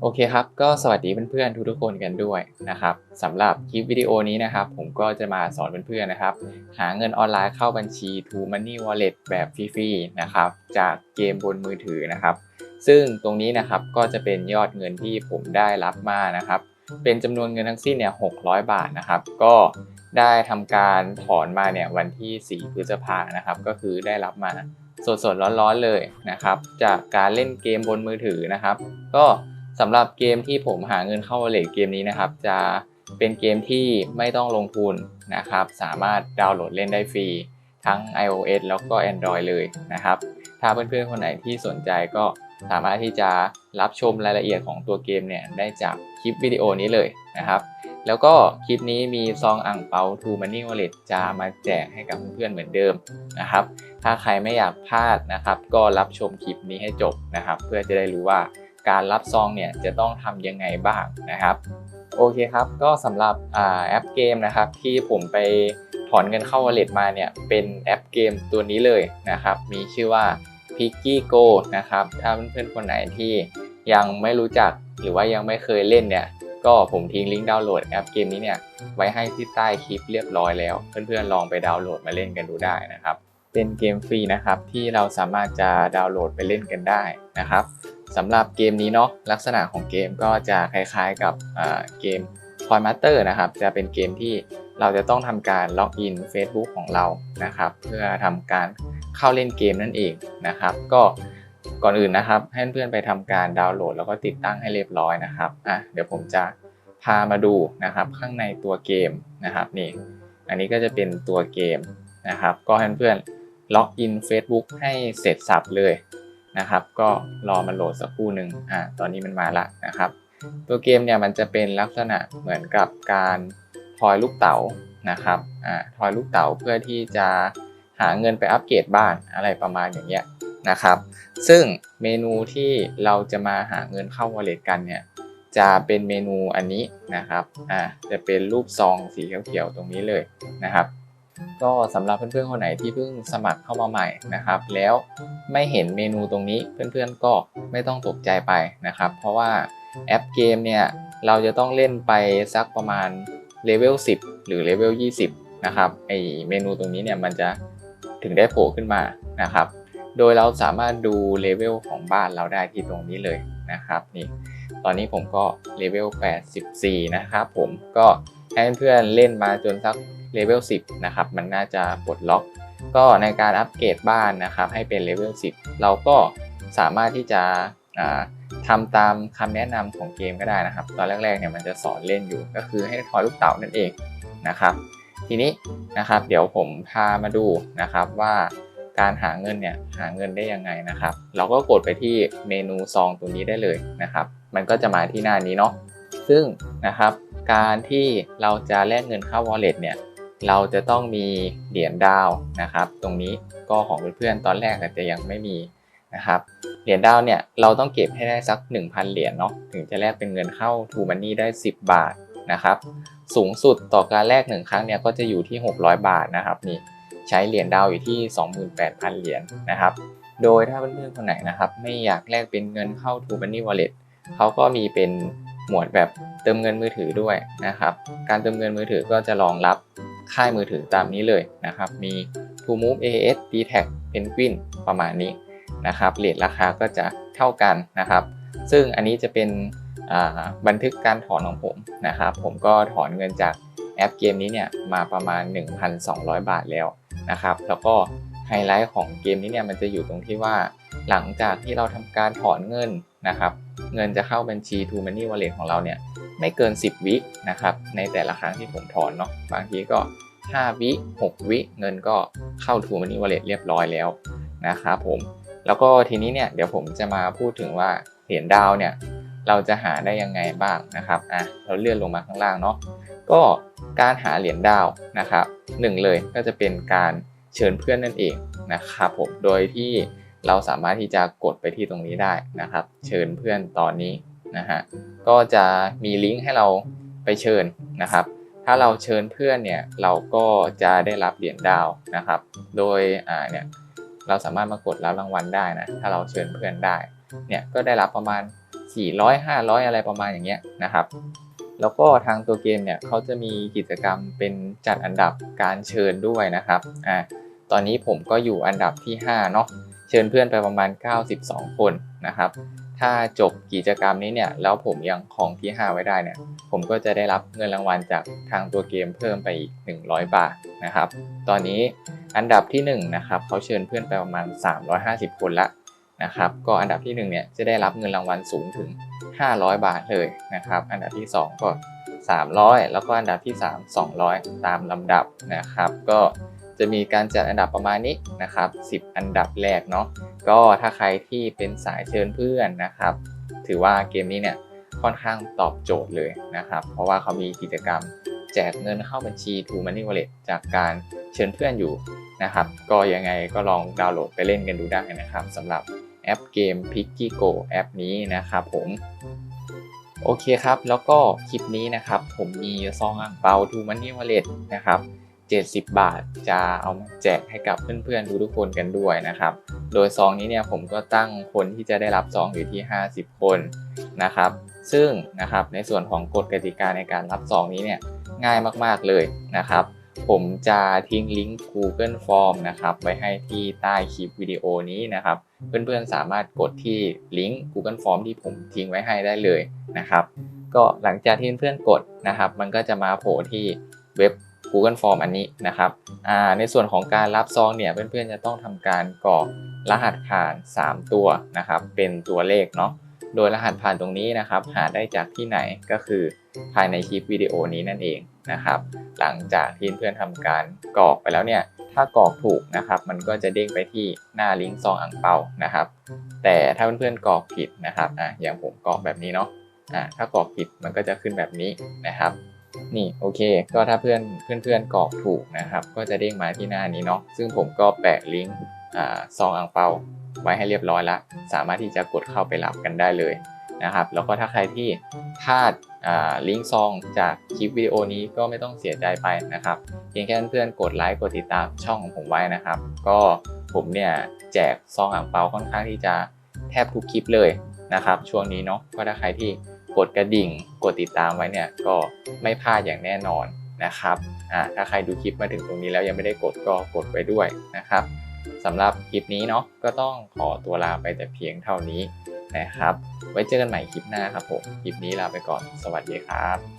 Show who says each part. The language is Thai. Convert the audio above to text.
Speaker 1: โอเคครับ ก็สวัสดีเพื่อนๆทุกๆคนกันด้วยนะครับสำหรับคลิปวิดีโอนี้นะครับ ผมก็จะมาสอนเพื่อนๆนะครับ หาเงินออนไลน์เข้าบัญชี To Money Wallet แบบฟรีๆนะครับ จากเกมบนมือถือนะครับ ซึ่งตรงนี้นะครับก็จะเป็นยอดเงินที่ผมได้รับมานะครับ เป็นจำนวนเงินทั้งสิ้นเนี่ย600 บาทนะครับ ก็ได้ทำการถอนมาเนี่ยวันที่ 4 พฤษภานะครับ ก็คือได้รับมาสดๆร้อนๆเลยนะครับ จากการเล่นเกมบนมือถือนะครับ ก็ สำหรับเกมที่ผมหาเงินเข้า wallet เกมนี้นะครับ จะเป็นเกมที่ไม่ต้องลงทุนนะครับ สามารถดาวน์โหลดเล่นได้ฟรี ทั้ง iOS แล้วก็ Android เลยนะครับ ถ้าเพื่อนๆคนไหนที่สนใจก็สามารถที่จะรับชมรายละเอียดของตัวเกมเนี่ยได้จากคลิปวิดีโอนี้เลยนะครับ แล้วก็คลิปนี้มีซองอ่างเปา To Money Wallet จะมาแจกให้กับเพื่อนๆเหมือนเดิมนะครับ ถ้าใครไม่อยากพลาดนะครับ ก็รับชมคลิปนี้ให้จบนะครับ เพื่อจะได้รู้ว่า การรับซองเนี่ยจะต้องทำยังไงบ้างนะครับ โอเคครับ ก็สำหรับอแอปเกมนะครับ ที่ผมไปถอนเงินเข้า wallet มาเนี่ยเป็นแอปเกมตัวนี้เลยนะครับ มีชื่อว่า Piggy Go นะครับ ถ้าเพื่อนๆคนไหนที่ยังไม่รู้จักหรือว่ายังไม่เคยเล่นเนี่ยก็ผมทิ้งลิงก์ดาวน์โหลดแอปเกมนี้เนี่ยไว้ให้ที่ใต้คลิปเรียบร้อยแล้ว เพื่อนๆลองไปดาวน์โหลดมาเล่นกันดูได้นะครับ เป็นเกมฟรีนะครับที่เราสามารถจะดาวน์โหลดไปเล่นกันได้นะครับ สำหรับเกมนี้เนาะลักษณะของเกมก็จะคล้ายๆกับเกม Toy Master นะครับ จะเป็นเกมที่เราจะต้องทำการล็อกอิน Facebook ของเรานะครับ เพื่อทำการเข้าเล่นเกมนั่นเองนะครับ ก็ก่อนอื่นนะครับ ให้เพื่อนๆไปทำการดาวน์โหลด แล้วก็ติดตั้งให้เรียบร้อยนะครับอะเดี๋ยวผมจะพามาดูนะครับข้างในตัวเกมนะครับนี่ อันนี้ก็จะเป็นตัวเกมนะครับ ก็ให้เพื่อนล็อกอิน Facebook ให้เสร็จสับเลย นะครับ ก็รอมันโหลดสักครู่หนึ่งอ่าตอนนี้มันมาละนะครับ ตัวเกมเนี่ยมันจะเป็นลักษณะเหมือนกับการทอยลูกเต๋านะครับอ่าทอยลูกเต๋าเพื่อที่จะหาเงินไปอัปเกรดบ้านอะไรประมาณอย่างเงี้ยนะครับ ซึ่งเมนูที่เราจะมาหาเงินเข้า wallet กันเนี่ยจะเป็นเมนูอันนี้นะครับ อ่า จะเป็นรูปซองสีเขียวๆตรงนี้เลยนะครับ ก็สำหรับเพื่อนๆคนไหนที่เพิ่งสมัครเข้ามาใหม่นะครับ แล้วไม่เห็นเมนูตรงนี้เพื่อนๆก็ไม่ต้องตกใจไปนะครับ เพราะว่าแอปเกมเนี่ยเราจะต้องเล่นไปสักประมาณเลเวล10 หรือเลเวล20 นะครับไอเมนูตรงนี้เนี่ยมันจะถึงได้โผล่ขึ้นมานะครับ โดยเราสามารถดูเลเวลของบ้านเราได้ที่ตรงนี้เลยนะครับนี่ตอนนี้ผมก็เลเวล84 นะครับผมก็ให้เพื่อนๆเล่นมาจนสัก เลเวล10นะครับมันน่าจะปลดล็อก ก็ในการอัปเกรดบ้านนะครับให้เป็นเลเวล10 เราก็สามารถที่จะทำตามคำแนะนำของเกมก็ได้นะครับ ตอนแรกๆเนี่ยมันจะสอนเล่นอยู่ก็คือให้ทอยลูกเต๋านั่นเองนะครับ ทีนี้นะครับเดี๋ยวผมพามาดูนะครับว่าการหาเงินเนี่ยหาเงินได้ยังไงนะครับ เราก็กดไปที่เมนูซองตัวนี้ได้เลยนะครับ มันก็จะมาที่หน้านี้เนาะซึ่งนะครับการที่เราจะแลกเงินเข้า wallet เนี่ย เราจะต้องมีเหรียญดาวนะครับ ตรงนี้ก็ของเพื่อนๆตอนแรกอาจจะยังไม่มีนะครับ เหรียญดาวเนี่ยเราต้องเก็บให้ได้สัก 1,000 เหรียญเนาะถึงจะแลกเป็นเงินเข้า To Money ได้ 10 บาทนะครับ สูงสุดต่อการแลก1ครั้งเนี่ยก็จะอยู่ที่ 600 บาทนะครับนี่ใช้เหรียญดาวอยู่ที่ 28,000 เหรียญนะครับ โดยถ้าเพื่อนๆคนไหนนะครับ ไม่อยากแลกเป็นเงินเข้า To Money Wallet เขาก็มีเป็นหมวดแบบเติมเงินมือถือด้วยนะครับ การเติมเงินมือถือก็จะรองรับ ค่ายมือถือตามนี้เลยนะครับ มี To Move AS d t a c Penguin ประมาณนี้นะครับเรทราคาก็จะเท่ากันนะครับ ซึ่งอันนี้จะเป็นบันทึกการถอนของผมนะครับ ผมก็ถอนเงินจากแอปเกมนี้เนี่ยมาประมาณ 1,200 บาทแล้วนะครับ แล้วก็ไฮไลท์ของเกมนี้เนี่ยมันจะอยู่ตรงที่ว่าหลังจากที่เราทำการถอนเงินนะครับ เงินจะเข้าบัญชี To Money Wallet ของเราเนี่ยไม่เกิน 10 วินะครับในแต่ละครั้งที่ผมถอนเนาะบางทีก็ 5 วิ 6 วิ เงินก็เข้า To Money Wallet เรียบร้อยแล้วนะครับผม แล้วก็ทีนี้เนี่ยเดี๋ยวผมจะมาพูดถึงว่าเหรียญดาวเนี่ยเราจะหาได้ยังไงบ้างนะครับอะเราเลื่อนลงมาข้างล่างเนาะก็การหาเหรียญดาวนะครับหนึ่งเลยก็จะเป็นการเชิญเพื่อนนั่นเองนะครับผมโดยที่เราสามารถที่จะกดไปที่ตรงนี้ได้นะครับ เชิญเพื่อนตอนนี้นะฮะก็จะมีลิงก์ให้เราไปเชิญนะครับ ถ้าเราเชิญเพื่อนเนี่ยเราก็จะได้รับเหรียญดาวนะครับ โดยอ่าเนี่ยเราสามารถมากดรับรางวัลได้นะถ้าเราเชิญเพื่อนได้เนี่ยก็ได้รับประมาณ 400 500 อะไรประมาณอย่างเงี้ยนะครับ แล้วก็ทางตัวเกมเนี่ยเขาจะมีกิจกรรมเป็นจัดอันดับการเชิญด้วยนะครับอ่าตอนนี้ผมก็อยู่อันดับที่5เนาะเชิญเพื่อนไปประมาณ 92 คนนะครับ ถ้าจบกิจกรรมนี้เนี่ยแล้วผมยังครองที่ 5 ไว้ได้เนี่ยผมก็จะได้รับเงินรางวัลจากทางตัวเกมเพิ่มไปอีก 100 บาทนะครับ ตอนนี้อันดับที่1นะครับเขาเชิญเพื่อนไปประมาณ 350 คนละนะครับก็อันดับที่1เนี่ยจะได้รับเงินรางวัลสูงถึง 500 บาทเลยนะครับอันดับที่ 2 ก็ 300 แล้วก็อันดับที่ 3 200 ตามลำดับนะครับ ก็ จะมีการจัดอันดับประมาณนี้นะครับ 10 อันดับแรกเนาะก็ถ้าใครที่เป็นสายเชิญเพื่อนนะครับ ถือว่าเกมนี้เนี่ยค่อนข้างตอบโจทย์เลยนะครับ เพราะว่าเขามีกิจกรรมแจกเงินเข้าบัญชี True Money Wallet จากการเชิญเพื่อนอยู่นะครับ ก็ยังไงก็ลองดาวน์โหลดไปเล่นกันดูได้นะครับสำหรับแอปเกม p i c k y Go แอปนี้นะครับผมโอเคครับ แล้วก็คลิปนี้นะครับ ผมมีซองอ่างเปา True Money Wallet นะครับ 70 บาท จะเอามาแจกให้กับเพื่อนๆทุกๆคนกันด้วยนะครับ โดยซองนี้เนี่ยผมก็ตั้งคนที่จะได้รับซองอยู่ที่ 50 คนนะครับ ซึ่งนะครับในส่วนของกฎกติกาในการรับซองนี้เนี่ยง่ายมากๆเลยนะครับ ผมจะทิ้งลิงก์ Google Form นะครับไว้ให้ที่ใต้คลิปวิดีโอนี้นะครับ เพื่อนๆสามารถกดที่ลิงก์ Google Form ที่ผมทิ้งไว้ให้ได้เลยนะครับ ก็หลังจากที่เพื่อนๆกดนะครับ มันก็จะมาโผล่ที่เว็บ Google Form อันนี้นะครับในส่วนของการรับซองเนี่ยเพื่อนๆจะต้องทำการกรอกรหัสผ่าน 3 ตัวนะครับเป็นตัวเลขเนาะโดยรหัสผ่านตรงนี้นะครับหาได้จากที่ไหนก็คือภายในคลิปวิดีโอนี้นั่นเองนะครับ หลังจากที่เพื่อนทำการกรอกไปแล้วเนี่ยถ้ากรอกถูกนะครับมันก็จะเด้งไปที่หน้าลิงก์ซองอ่างเปานะครับ แต่ถ้าเพื่อนๆกรอกผิดนะครับอะอย่างผมกรอกแบบนี้เนาะอะถ้ากรอกผิดมันก็จะขึ้นแบบนี้นะครับ นี่โอเค ก็ถ้าเพื่อนเพื่อนๆกรอกถูกนะครับ ก็จะเด้งมาที่หน้านี้เนาะซึ่งผมก็แปะลิงก์อ่าซองอ่างเปาไว้ให้เรียบร้อยละสามารถที่จะกดเข้าไปรับกันได้เลยนะครับ แล้วก็ถ้าใครที่พลาดลิงก์ซองจากคลิปวิดีโอนี้ก็ไม่ต้องเสียใจไปนะครับเพียงแค่เพื่อนๆกดไลค์กดติดตามช่องของผมไว้นะครับ ก็ผมเนี่ยแจกซองอ่างเปาค่อนข้างที่จะแทบทุกคลิปเลยนะครับ ช่วงนี้เนาะก็ถ้าใครที่ กดกระดิ่ง กดติดตามไว้เนี่ยก็ไม่พลาดอย่างแน่นอนนะครับอ่าถ้าใครดูคลิปมาถึงตรงนี้แล้วยังไม่ได้กดก็กดไว้ด้วยนะครับสำหรับคลิปนี้เนาะก็ต้องขอตัวลาไปแต่เพียงเท่านี้นะครับ ไว้เจอกันใหม่คลิปหน้าครับผม คลิปนี้ลาไปก่อน สวัสดีครับ